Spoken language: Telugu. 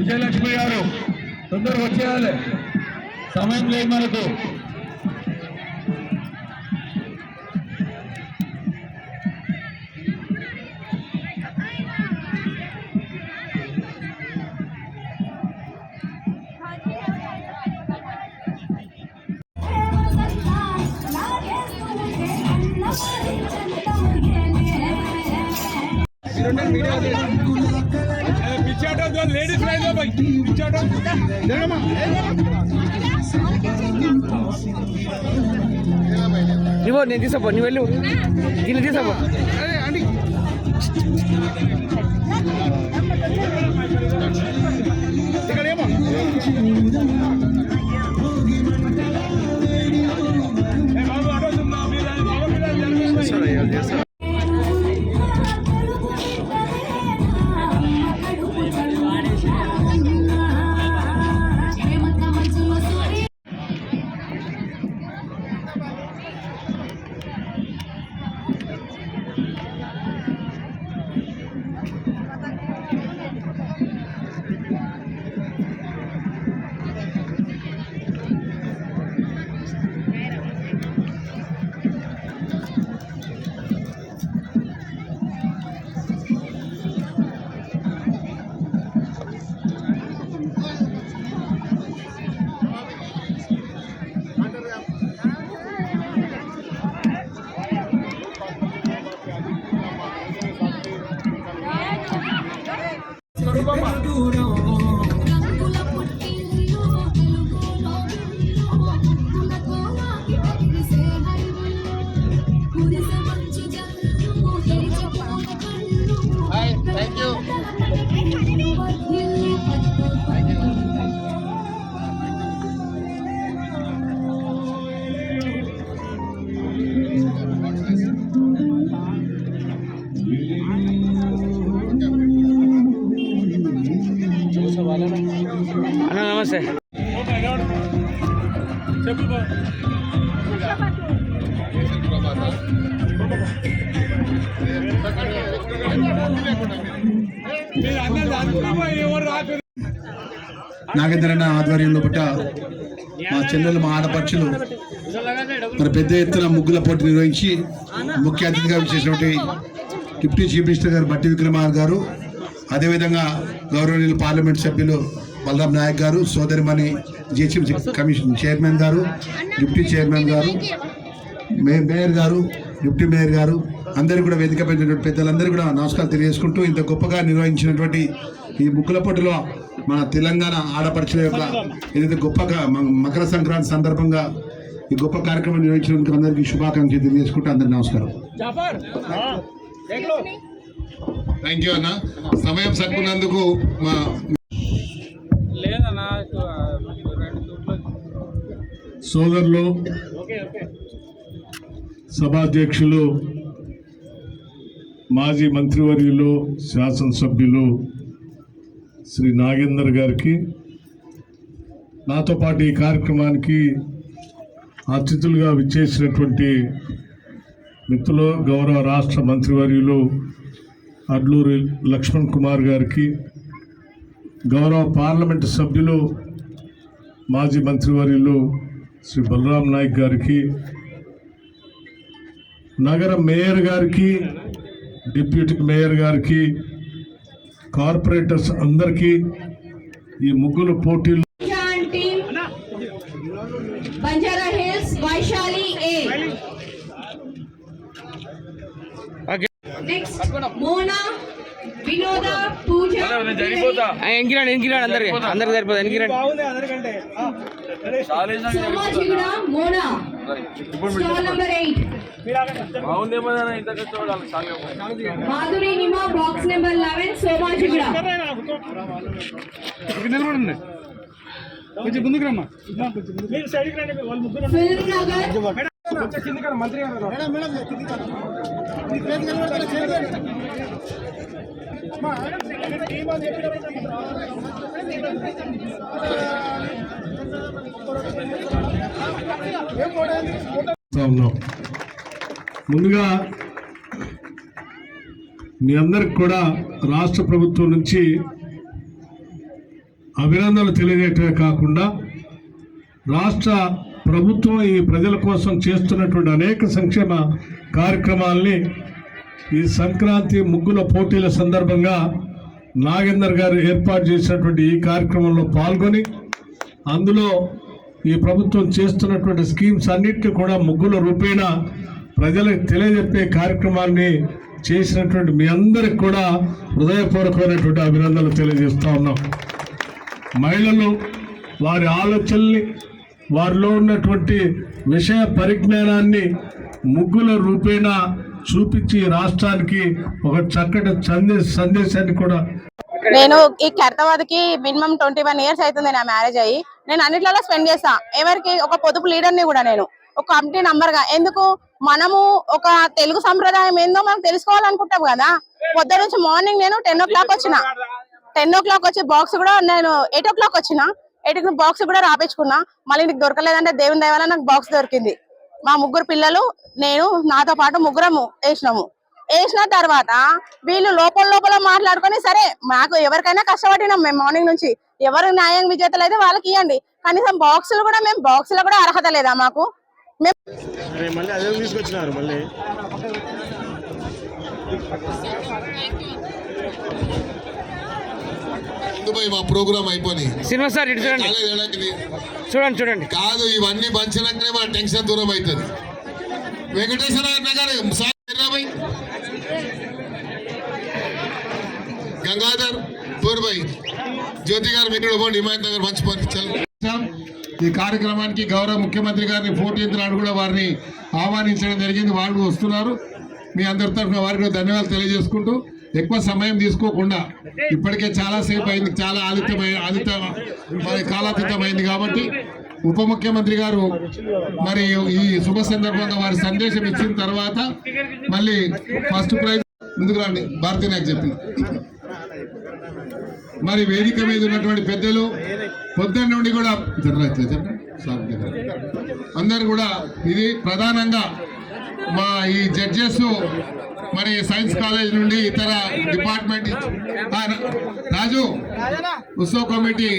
విజయలక్ష్మి గారు తొందరగా వచ్చేయాలి సమయం లేదు మనకు లేడీస్ నువ్వు నేను తీసపో నువ్వు వెళ్ళు దీన్ని తీసపో రంగుల నాగేంద్రన్న ఆధ్వర్యంలో పుట్ట మా చెల్లెలు మా ఆడపక్షులు మరి పెద్ద ఎత్తున ముగ్గుల పోటీ నిర్వహించి ముఖ్య అతిథిగా విచ్చేసినటువంటి డిప్యూటీ చీఫ్ మినిస్టర్ గారు బట్టి విక్రమార్ గారు అదేవిధంగా గౌరవనీయులు పార్లమెంట్ సభ్యులు బలరాం నాయక్ గారు సోదరిమణి జిహెచ్ఎంసీ కమిషన్ చైర్మన్ గారు డిప్యూటీ చైర్మన్ గారు మే- మేయర్ గారు డిప్యూటీ మేయర్ గారు అందరూ కూడా వేదిక పెట్టినటువంటి పెద్దలందరూ కూడా నమస్కారం తెలియజేసుకుంటూ ఇంత గొప్పగా నిర్వహించినటువంటి ఈ ముక్కుల పోటీలో మన తెలంగాణ ఆడపడుచుల యొక్క ఏదైతే గొప్పగా మకర సంక్రాంతి సందర్భంగా ఈ గొప్ప కార్యక్రమం నిర్వహించినందుకు అందరికీ శుభాకాంక్షలు తెలియజేసుకుంటూ అందరికీ నమస్కారం. థ్యాంక్ యూ అన్న. సమయం సక్కున్నందుకు మా సోదరులు సభాధ్యక్షులు మాజీ మంత్రివర్యులు శాసనసభ్యులు శ్రీ నాగేందర్ గారికి నాతో పాటు ఈ కార్యక్రమానికి అతిథులుగా విచ్చేసినటువంటి మిత్రులు గౌరవ రాష్ట్ర మంత్రివర్యులు అడ్లూరి లక్ష్మణ్ కుమార్ గారికి గౌరవ పార్లమెంటు సభ్యులు మాజీ మంత్రివర్యులు శ్రీ బలరాం నాయక్ గారికి నగర మేయర్ గారికి డిప్యూటీ మేయర్ గారికి కార్పొరేటర్స్ అందరికీ ఈ ముగ్గులు పోటీలు Vaishali A. Pooja. జరిగిపోతా ఎంకిరాడు ఎంకిరాడు అందరికి అందరికి సరిపోతుంది ఎంకిరాడు. బాగుందేమో ఇంత కష్టపడాలి చాలు Madhuri Nima, box number eleven, Soma Jigda. కొంచెం ముందుకు రమ్మా మీరు సైడ్కి మంత్రి ముందుగా మీ అందరికి కూడా రాష్ట్ర ప్రభుత్వం నుంచి అభినందనలు తెలియజేయటమే కాకుండా రాష్ట్ర ప్రభుత్వం ఈ ప్రజల కోసం చేస్తున్నటువంటి అనేక సంక్షేమ కార్యక్రమాల్ని ఈ సంక్రాంతి ముగ్గుల పోటీల సందర్భంగా నాగేందర్ గారు ఏర్పాటు చేసినటువంటి ఈ కార్యక్రమంలో పాల్గొని అందులో ఈ ప్రభుత్వం చేస్తున్నటువంటి స్కీమ్స్ అన్నిటిని కూడా ముగ్గుల రూపేణ ప్రజలకు తెలియజెప్పే కార్యక్రమాన్ని చేసినటువంటి మీ అందరికి కూడా హృదయపూర్వకమైనటువంటి అభినందనలు తెలియజేస్తా ఉన్నాం. మహిళలు వారి ఆలోచనల్ని వారిలో ఉన్నటువంటి విషయ పరిజ్ఞానాన్ని ముగ్గుల రూపేణ చూపించి రాష్ట్రానికి ఒక చక్కటి సందేశ సందేశాన్ని కూడా నేను ఈ ఖైరతాబాద్కి మినిమం ట్వంటీ వన్ ఇయర్స్ అవుతుంది నా మ్యారేజ్ అయ్యి. నేను అన్నిట్లలో స్పెండ్ చేస్తా. ఎవరికి ఒక పొదుపు లీడర్ని కూడా నేను. ఒక కమిటీ నంబర్గా ఎందుకు? మనము ఒక తెలుగు సంప్రదాయం ఏందో మనం తెలుసుకోవాలనుకుంటాం కదా. పొద్దు నుంచి మార్నింగ్ నేను టెన్ ఓ క్లాక్ వచ్చిన. టెన్ ఓ క్లాక్ వచ్చి బాక్స్ కూడా నేను ఎయిట్ ఓ క్లాక్ వచ్చిన. ఎటు బాక్స్ కూడా రాపించుకున్నా. మళ్ళీ నీకు దొరకలేదంటే దేవుని దయ నాకు బాక్స్ దొరికింది. మా ముగ్గురు పిల్లలు నేను నాతో పాటు ముగ్గురము వేసినాము. వేసిన తర్వాత వీళ్ళు లోపల లోపల మాట్లాడుకొని సరే మాకు ఎవరికైనా కష్టపడినాం మేము మార్నింగ్ నుంచి. ఎవరు న్యాయం విజేతలు అయితే వాళ్ళకి ఇవ్వండి కనీసం బాక్సులు కూడా మేము బాక్సులు కూడా అర్హత లేదా మాకు? మేము మళ్ళీ అదే తీసుకొచ్చినారు మళ్ళీ ముందుపై మా ప్రోగ్రామ్ అయిపోయి శ్రీనివాస్ సార్ ఇటు చూడండి? చూడండి చూడండి. కాదు ఇవన్నీ పంచినాకనే మన టెన్షన్ దూరం అవుతుంది వెంకటేశ్వర నగర్. గంగాధర్ పూర్బాయ్ జ్యోతి గారు మీరు పోండి హిమాయత్ నగర్ మంచి పంపించాలి ఈ కార్యక్రమానికి గౌరవ ముఖ్యమంత్రి గారిని ఫోర్టీన్త్ నాడు కూడా వారిని ఆహ్వానించడం జరిగింది. వాళ్ళు వస్తున్నారు. మీ అందరి తరఫున వారికి ధన్యవాదాలు తెలియజేసుకుంటూ ఎక్కువ సమయం తీసుకోకుండా ఇప్పటికే చాలా సేపు అయింది చాలా ఆదిత్యమై ఆదిత్య మరి కాలాతీతమైంది కాబట్టి ఉప ముఖ్యమంత్రి గారు మరి ఈ శుభ సందర్భంగా వారి సందేశం ఇచ్చిన తర్వాత మళ్ళీ ఫస్ట్ ప్రైజ్ ముందుకు రండి. భారతీ నాకు చెప్పింది మరి వేదిక మీద ఉన్నటువంటి పెద్దలు పొద్దున్న నుండి కూడా. అందరు కూడా ఇది ప్రధానంగా మా ఈ జడ్జెస్ మరి సైన్స్ కాలేజ్ నుండి ఇతర డిపార్ట్మెంట్ రాజు ఉత్సవ కమిటీ